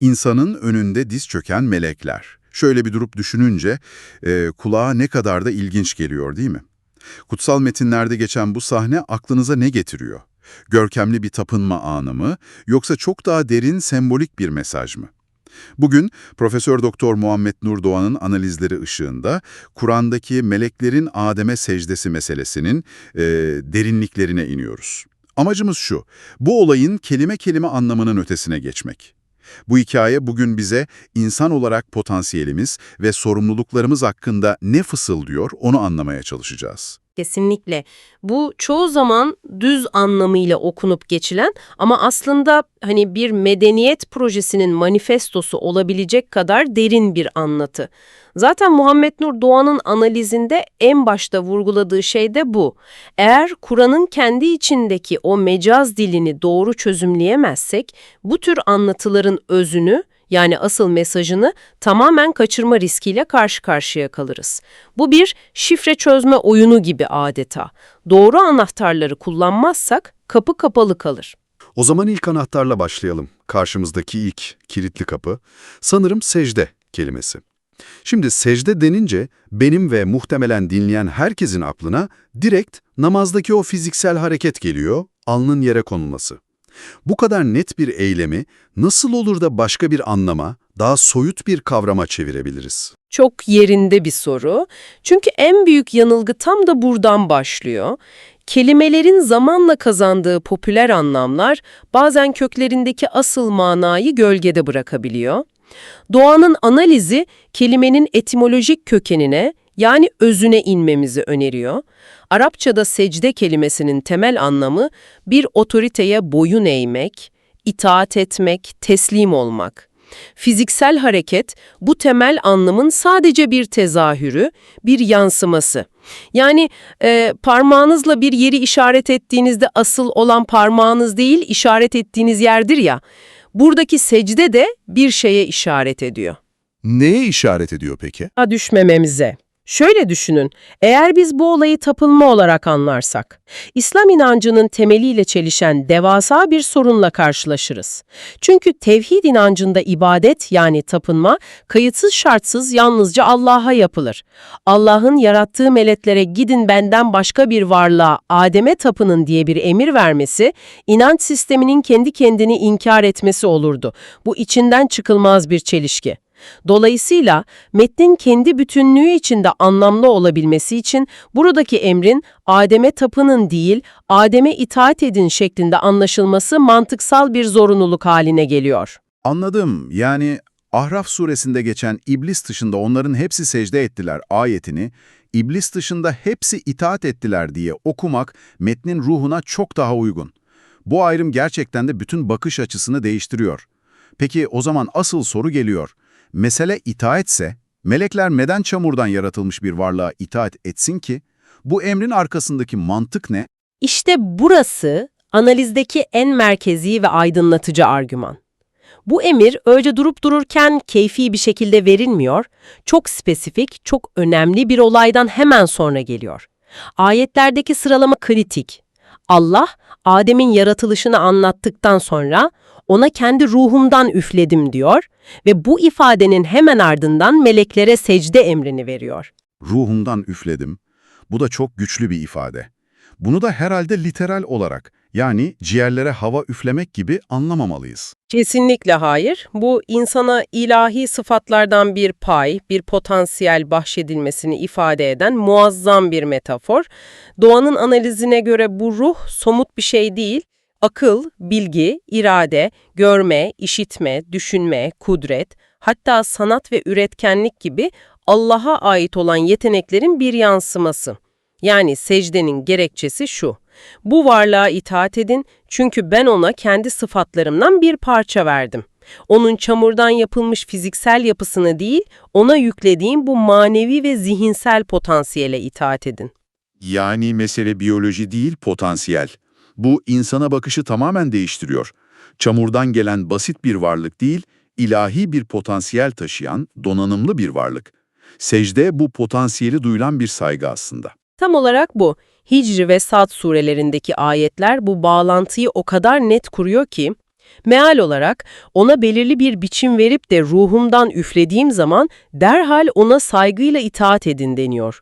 İnsanın önünde diz çöken melekler. Şöyle bir durup düşününce e, kulağa ne kadar da ilginç geliyor değil mi? Kutsal metinlerde geçen bu sahne aklınıza ne getiriyor? Görkemli bir tapınma anı mı yoksa çok daha derin sembolik bir mesaj mı? Bugün Profesör Doktor Muhammed Nur Doğan'ın analizleri ışığında Kur'an'daki meleklerin Adem'e secdesi meselesinin e, derinliklerine iniyoruz. Amacımız şu, bu olayın kelime kelime anlamının ötesine geçmek. Bu hikaye bugün bize insan olarak potansiyelimiz ve sorumluluklarımız hakkında ne fısıldıyor onu anlamaya çalışacağız. Kesinlikle. Bu çoğu zaman düz anlamıyla okunup geçilen ama aslında hani bir medeniyet projesinin manifestosu olabilecek kadar derin bir anlatı. Zaten Muhammed Nur Doğan'ın analizinde en başta vurguladığı şey de bu. Eğer Kur'an'ın kendi içindeki o mecaz dilini doğru çözümleyemezsek bu tür anlatıların özünü yani asıl mesajını tamamen kaçırma riskiyle karşı karşıya kalırız. Bu bir şifre çözme oyunu gibi adeta. Doğru anahtarları kullanmazsak kapı kapalı kalır. O zaman ilk anahtarla başlayalım. Karşımızdaki ilk kilitli kapı sanırım secde kelimesi. Şimdi secde denince benim ve muhtemelen dinleyen herkesin aklına direkt namazdaki o fiziksel hareket geliyor, alnın yere konulması. Bu kadar net bir eylemi nasıl olur da başka bir anlama, daha soyut bir kavrama çevirebiliriz? Çok yerinde bir soru. Çünkü en büyük yanılgı tam da buradan başlıyor. Kelimelerin zamanla kazandığı popüler anlamlar bazen köklerindeki asıl manayı gölgede bırakabiliyor. Doğanın analizi kelimenin etimolojik kökenine yani özüne inmemizi öneriyor. Arapçada secde kelimesinin temel anlamı bir otoriteye boyun eğmek, itaat etmek, teslim olmak. Fiziksel hareket bu temel anlamın sadece bir tezahürü, bir yansıması. Yani e, parmağınızla bir yeri işaret ettiğinizde asıl olan parmağınız değil, işaret ettiğiniz yerdir ya. Buradaki secde de bir şeye işaret ediyor. Neye işaret ediyor peki? Ha düşmememize. Şöyle düşünün, eğer biz bu olayı tapınma olarak anlarsak, İslam inancının temeliyle çelişen devasa bir sorunla karşılaşırız. Çünkü tevhid inancında ibadet yani tapınma, kayıtsız şartsız yalnızca Allah'a yapılır. Allah'ın yarattığı meleklere gidin benden başka bir varlığa, Adem'e tapının diye bir emir vermesi, inanç sisteminin kendi kendini inkar etmesi olurdu. Bu içinden çıkılmaz bir çelişki. Dolayısıyla metnin kendi bütünlüğü içinde anlamlı olabilmesi için buradaki emrin Adem'e tapının değil, Adem'e itaat edin şeklinde anlaşılması mantıksal bir zorunluluk haline geliyor. Anladım. Yani Ahraf suresinde geçen iblis dışında onların hepsi secde ettiler ayetini, iblis dışında hepsi itaat ettiler diye okumak metnin ruhuna çok daha uygun. Bu ayrım gerçekten de bütün bakış açısını değiştiriyor. Peki o zaman asıl soru geliyor. Mesele itaatse, melekler neden çamurdan yaratılmış bir varlığa itaat etsin ki? Bu emrin arkasındaki mantık ne? İşte burası analizdeki en merkezi ve aydınlatıcı argüman. Bu emir öyle durup dururken keyfi bir şekilde verilmiyor, çok spesifik, çok önemli bir olaydan hemen sonra geliyor. Ayetlerdeki sıralama kritik. Allah, Adem'in yaratılışını anlattıktan sonra ona kendi ruhumdan üfledim diyor ve bu ifadenin hemen ardından meleklere secde emrini veriyor. Ruhumdan üfledim. Bu da çok güçlü bir ifade. Bunu da herhalde literal olarak, yani ciğerlere hava üflemek gibi anlamamalıyız. Kesinlikle hayır. Bu insana ilahi sıfatlardan bir pay, bir potansiyel bahşedilmesini ifade eden muazzam bir metafor. Doğanın analizine göre bu ruh somut bir şey değil, Akıl, bilgi, irade, görme, işitme, düşünme, kudret, hatta sanat ve üretkenlik gibi Allah'a ait olan yeteneklerin bir yansıması. Yani secdenin gerekçesi şu. Bu varlığa itaat edin çünkü ben ona kendi sıfatlarımdan bir parça verdim. Onun çamurdan yapılmış fiziksel yapısını değil, ona yüklediğim bu manevi ve zihinsel potansiyele itaat edin. Yani mesele biyoloji değil, potansiyel. Bu insana bakışı tamamen değiştiriyor. Çamurdan gelen basit bir varlık değil, ilahi bir potansiyel taşıyan, donanımlı bir varlık. Secde bu potansiyeli duyulan bir saygı aslında. Tam olarak bu. Hicri ve Sad surelerindeki ayetler bu bağlantıyı o kadar net kuruyor ki, Meal olarak ona belirli bir biçim verip de ruhumdan üflediğim zaman derhal ona saygıyla itaat edin deniyor.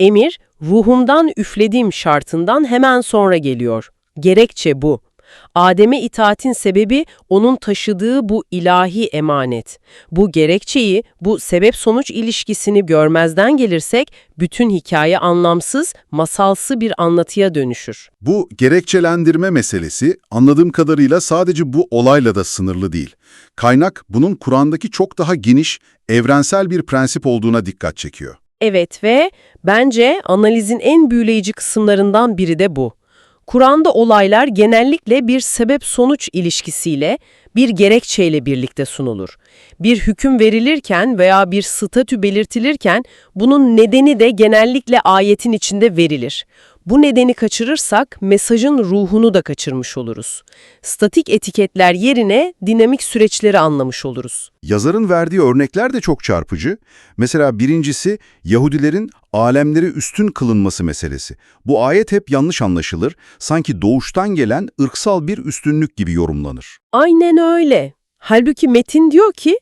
Emir, ruhumdan üflediğim şartından hemen sonra geliyor. Gerekçe bu. Adem'e itaatin sebebi onun taşıdığı bu ilahi emanet. Bu gerekçeyi, bu sebep-sonuç ilişkisini görmezden gelirsek bütün hikaye anlamsız, masalsı bir anlatıya dönüşür. Bu gerekçelendirme meselesi anladığım kadarıyla sadece bu olayla da sınırlı değil. Kaynak bunun Kur'an'daki çok daha geniş, evrensel bir prensip olduğuna dikkat çekiyor. Evet ve bence analizin en büyüleyici kısımlarından biri de bu. Kur'an'da olaylar genellikle bir sebep-sonuç ilişkisiyle, bir gerekçeyle birlikte sunulur. Bir hüküm verilirken veya bir statü belirtilirken bunun nedeni de genellikle ayetin içinde verilir. Bu nedeni kaçırırsak mesajın ruhunu da kaçırmış oluruz. Statik etiketler yerine dinamik süreçleri anlamış oluruz. Yazarın verdiği örnekler de çok çarpıcı. Mesela birincisi Yahudilerin alemleri üstün kılınması meselesi. Bu ayet hep yanlış anlaşılır, sanki doğuştan gelen ırksal bir üstünlük gibi yorumlanır. Aynen öyle. Halbuki metin diyor ki,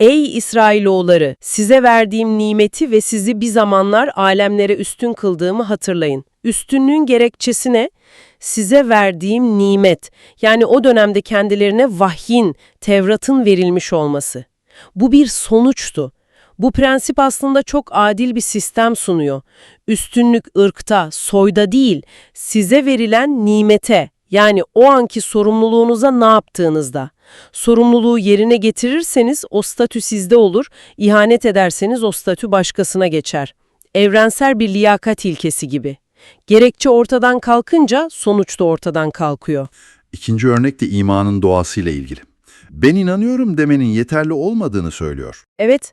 Ey İsrailoğulları, size verdiğim nimeti ve sizi bir zamanlar alemlere üstün kıldığımı hatırlayın. Üstünlüğün gerekçesi ne? Size verdiğim nimet, yani o dönemde kendilerine vahyin, Tevrat'ın verilmiş olması. Bu bir sonuçtu. Bu prensip aslında çok adil bir sistem sunuyor. Üstünlük ırkta, soyda değil, size verilen nimete, yani o anki sorumluluğunuza ne yaptığınızda. Sorumluluğu yerine getirirseniz o statü sizde olur, ihanet ederseniz o statü başkasına geçer. Evrensel bir liyakat ilkesi gibi. Gerekçe ortadan kalkınca sonuç da ortadan kalkıyor. İkinci örnek de imanın doğasıyla ilgili. Ben inanıyorum demenin yeterli olmadığını söylüyor. Evet,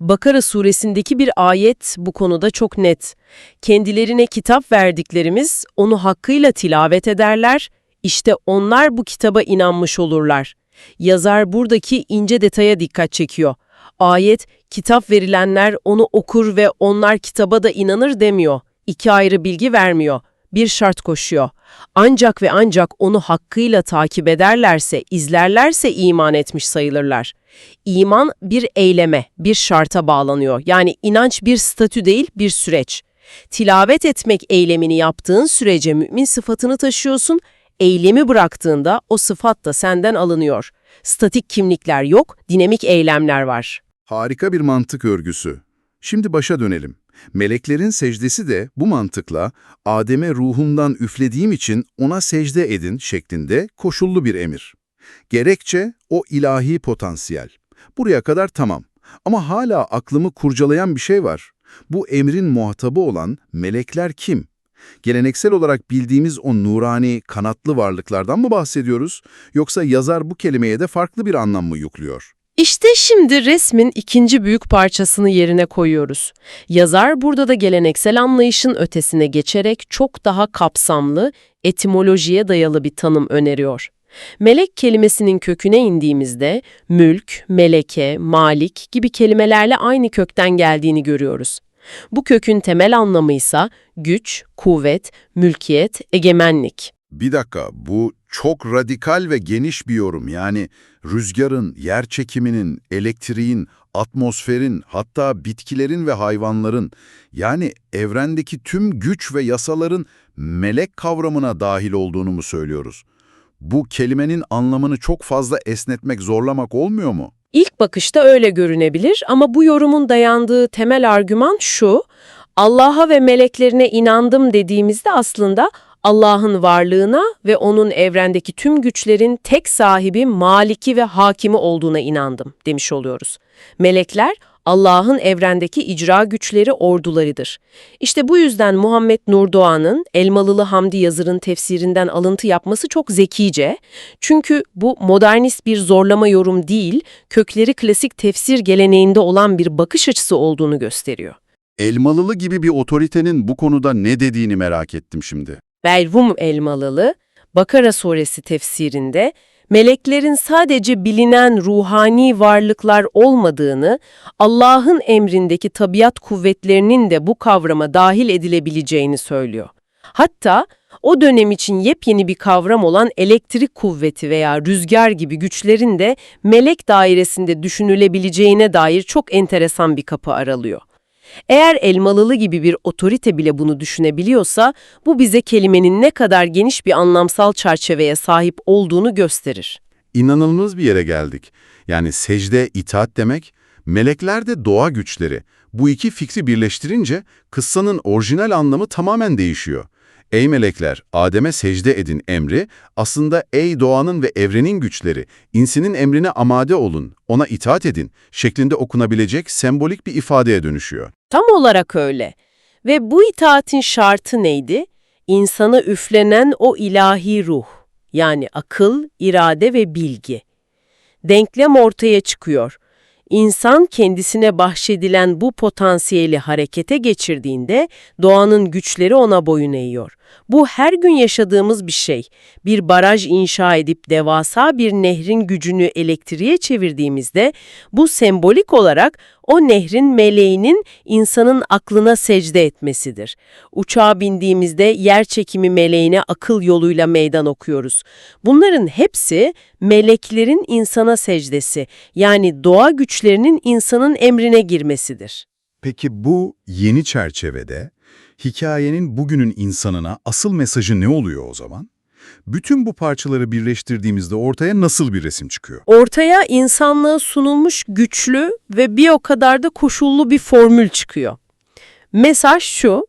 Bakara suresindeki bir ayet bu konuda çok net. Kendilerine kitap verdiklerimiz onu hakkıyla tilavet ederler, işte onlar bu kitaba inanmış olurlar. Yazar buradaki ince detaya dikkat çekiyor. Ayet, kitap verilenler onu okur ve onlar kitaba da inanır demiyor. İki ayrı bilgi vermiyor. Bir şart koşuyor. Ancak ve ancak onu hakkıyla takip ederlerse, izlerlerse iman etmiş sayılırlar. İman bir eyleme, bir şarta bağlanıyor. Yani inanç bir statü değil, bir süreç. Tilavet etmek eylemini yaptığın sürece mümin sıfatını taşıyorsun, eylemi bıraktığında o sıfat da senden alınıyor. Statik kimlikler yok, dinamik eylemler var. Harika bir mantık örgüsü. Şimdi başa dönelim. Meleklerin secdesi de bu mantıkla Adem'e ruhumdan üflediğim için ona secde edin şeklinde koşullu bir emir. Gerekçe o ilahi potansiyel. Buraya kadar tamam. Ama hala aklımı kurcalayan bir şey var. Bu emrin muhatabı olan melekler kim? Geleneksel olarak bildiğimiz o nurani, kanatlı varlıklardan mı bahsediyoruz? Yoksa yazar bu kelimeye de farklı bir anlam mı yüklüyor? İşte şimdi resmin ikinci büyük parçasını yerine koyuyoruz. Yazar burada da geleneksel anlayışın ötesine geçerek çok daha kapsamlı, etimolojiye dayalı bir tanım öneriyor. Melek kelimesinin köküne indiğimizde mülk, meleke, malik gibi kelimelerle aynı kökten geldiğini görüyoruz. Bu kökün temel anlamı ise güç, kuvvet, mülkiyet, egemenlik. Bir dakika, bu çok radikal ve geniş bir yorum. Yani rüzgarın, yer çekiminin, elektriğin, atmosferin, hatta bitkilerin ve hayvanların, yani evrendeki tüm güç ve yasaların melek kavramına dahil olduğunu mu söylüyoruz? Bu kelimenin anlamını çok fazla esnetmek, zorlamak olmuyor mu? İlk bakışta öyle görünebilir ama bu yorumun dayandığı temel argüman şu, Allah'a ve meleklerine inandım dediğimizde aslında Allah'ın varlığına ve onun evrendeki tüm güçlerin tek sahibi, maliki ve hakimi olduğuna inandım demiş oluyoruz. Melekler Allah'ın evrendeki icra güçleri ordularıdır. İşte bu yüzden Muhammed Nurdoğan'ın Elmalılı Hamdi Yazır'ın tefsirinden alıntı yapması çok zekice. Çünkü bu modernist bir zorlama yorum değil, kökleri klasik tefsir geleneğinde olan bir bakış açısı olduğunu gösteriyor. Elmalılı gibi bir otoritenin bu konuda ne dediğini merak ettim şimdi. Belvum Elmalılı, Bakara suresi tefsirinde meleklerin sadece bilinen ruhani varlıklar olmadığını, Allah'ın emrindeki tabiat kuvvetlerinin de bu kavrama dahil edilebileceğini söylüyor. Hatta O dönem için yepyeni bir kavram olan elektrik kuvveti veya rüzgar gibi güçlerin de melek dairesinde düşünülebileceğine dair çok enteresan bir kapı aralıyor. Eğer Elmalılı gibi bir otorite bile bunu düşünebiliyorsa, bu bize kelimenin ne kadar geniş bir anlamsal çerçeveye sahip olduğunu gösterir. İnanılmaz bir yere geldik. Yani secde, itaat demek, melekler de doğa güçleri. Bu iki fikri birleştirince kıssanın orijinal anlamı tamamen değişiyor. Ey melekler, Adem'e secde edin emri, aslında ey doğanın ve evrenin güçleri, insinin emrine amade olun, ona itaat edin şeklinde okunabilecek sembolik bir ifadeye dönüşüyor. Tam olarak öyle. Ve bu itaatin şartı neydi? İnsana üflenen o ilahi ruh, yani akıl, irade ve bilgi. Denklem ortaya çıkıyor. İnsan kendisine bahşedilen bu potansiyeli harekete geçirdiğinde doğanın güçleri ona boyun eğiyor. Bu her gün yaşadığımız bir şey. Bir baraj inşa edip devasa bir nehrin gücünü elektriğe çevirdiğimizde bu sembolik olarak o nehrin meleğinin insanın aklına secde etmesidir. Uçağa bindiğimizde yer çekimi meleğine akıl yoluyla meydan okuyoruz. Bunların hepsi meleklerin insana secdesi yani doğa güçlerinin insanın emrine girmesidir. Peki bu yeni çerçevede hikayenin bugünün insanına asıl mesajı ne oluyor o zaman? Bütün bu parçaları birleştirdiğimizde ortaya nasıl bir resim çıkıyor? Ortaya insanlığa sunulmuş güçlü ve bir o kadar da koşullu bir formül çıkıyor. Mesaj şu,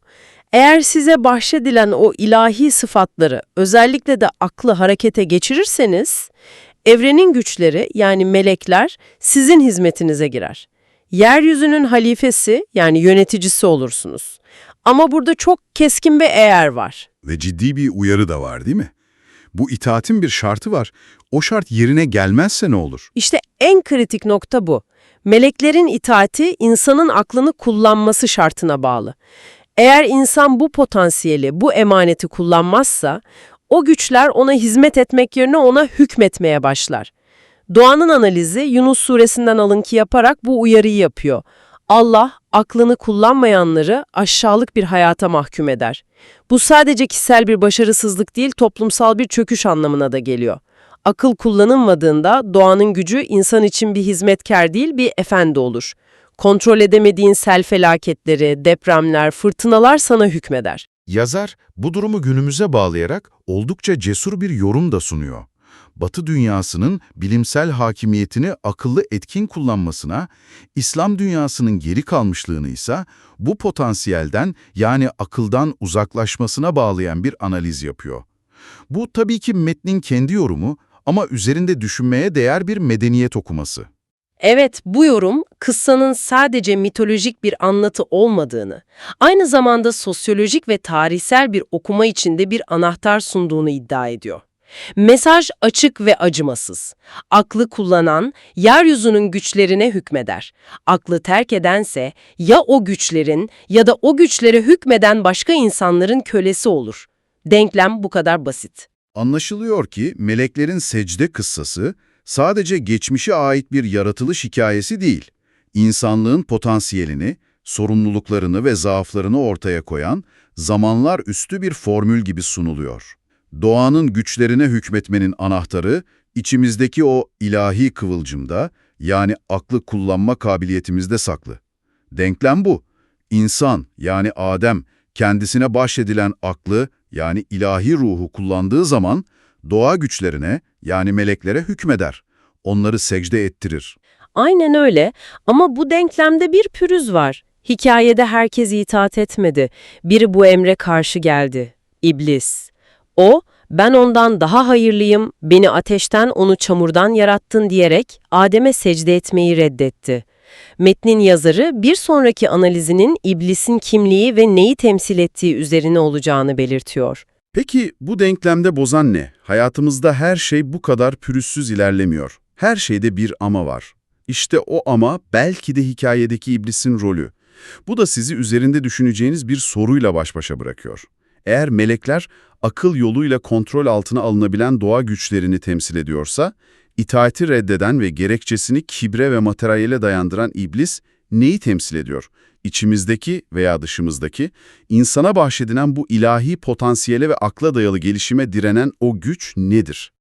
eğer size bahşedilen o ilahi sıfatları özellikle de aklı harekete geçirirseniz, evrenin güçleri yani melekler sizin hizmetinize girer. Yeryüzünün halifesi yani yöneticisi olursunuz. Ama burada çok keskin bir eğer var. Ve ciddi bir uyarı da var değil mi? Bu itaatin bir şartı var. O şart yerine gelmezse ne olur? İşte en kritik nokta bu. Meleklerin itaati insanın aklını kullanması şartına bağlı. Eğer insan bu potansiyeli, bu emaneti kullanmazsa, o güçler ona hizmet etmek yerine ona hükmetmeye başlar. Doğanın analizi Yunus suresinden alıntı yaparak bu uyarıyı yapıyor. Allah aklını kullanmayanları aşağılık bir hayata mahkum eder. Bu sadece kişisel bir başarısızlık değil, toplumsal bir çöküş anlamına da geliyor. Akıl kullanılmadığında doğanın gücü insan için bir hizmetkar değil, bir efendi olur. Kontrol edemediğin sel felaketleri, depremler, fırtınalar sana hükmeder. Yazar bu durumu günümüze bağlayarak oldukça cesur bir yorum da sunuyor. Batı dünyasının bilimsel hakimiyetini akıllı etkin kullanmasına, İslam dünyasının geri kalmışlığını ise bu potansiyelden yani akıldan uzaklaşmasına bağlayan bir analiz yapıyor. Bu tabii ki metnin kendi yorumu ama üzerinde düşünmeye değer bir medeniyet okuması. Evet, bu yorum kıssanın sadece mitolojik bir anlatı olmadığını, aynı zamanda sosyolojik ve tarihsel bir okuma içinde bir anahtar sunduğunu iddia ediyor. Mesaj açık ve acımasız. Aklı kullanan, yeryüzünün güçlerine hükmeder. Aklı terk edense ya o güçlerin ya da o güçlere hükmeden başka insanların kölesi olur. Denklem bu kadar basit. Anlaşılıyor ki meleklerin secde kıssası sadece geçmişe ait bir yaratılış hikayesi değil, insanlığın potansiyelini, sorumluluklarını ve zaaflarını ortaya koyan zamanlar üstü bir formül gibi sunuluyor. Doğanın güçlerine hükmetmenin anahtarı, içimizdeki o ilahi kıvılcımda, yani aklı kullanma kabiliyetimizde saklı. Denklem bu. İnsan, yani Adem, kendisine bahşedilen aklı, yani ilahi ruhu kullandığı zaman, doğa güçlerine, yani meleklere hükmeder. Onları secde ettirir. Aynen öyle ama bu denklemde bir pürüz var. Hikayede herkes itaat etmedi. Biri bu emre karşı geldi. İblis. O, ben ondan daha hayırlıyım, beni ateşten onu çamurdan yarattın diyerek Adem'e secde etmeyi reddetti. Metnin yazarı bir sonraki analizinin iblisin kimliği ve neyi temsil ettiği üzerine olacağını belirtiyor. Peki bu denklemde bozan ne? Hayatımızda her şey bu kadar pürüzsüz ilerlemiyor. Her şeyde bir ama var. İşte o ama belki de hikayedeki iblisin rolü. Bu da sizi üzerinde düşüneceğiniz bir soruyla baş başa bırakıyor. Eğer melekler akıl yoluyla kontrol altına alınabilen doğa güçlerini temsil ediyorsa, itaati reddeden ve gerekçesini kibre ve materyale dayandıran iblis neyi temsil ediyor? İçimizdeki veya dışımızdaki, insana bahşedilen bu ilahi potansiyele ve akla dayalı gelişime direnen o güç nedir?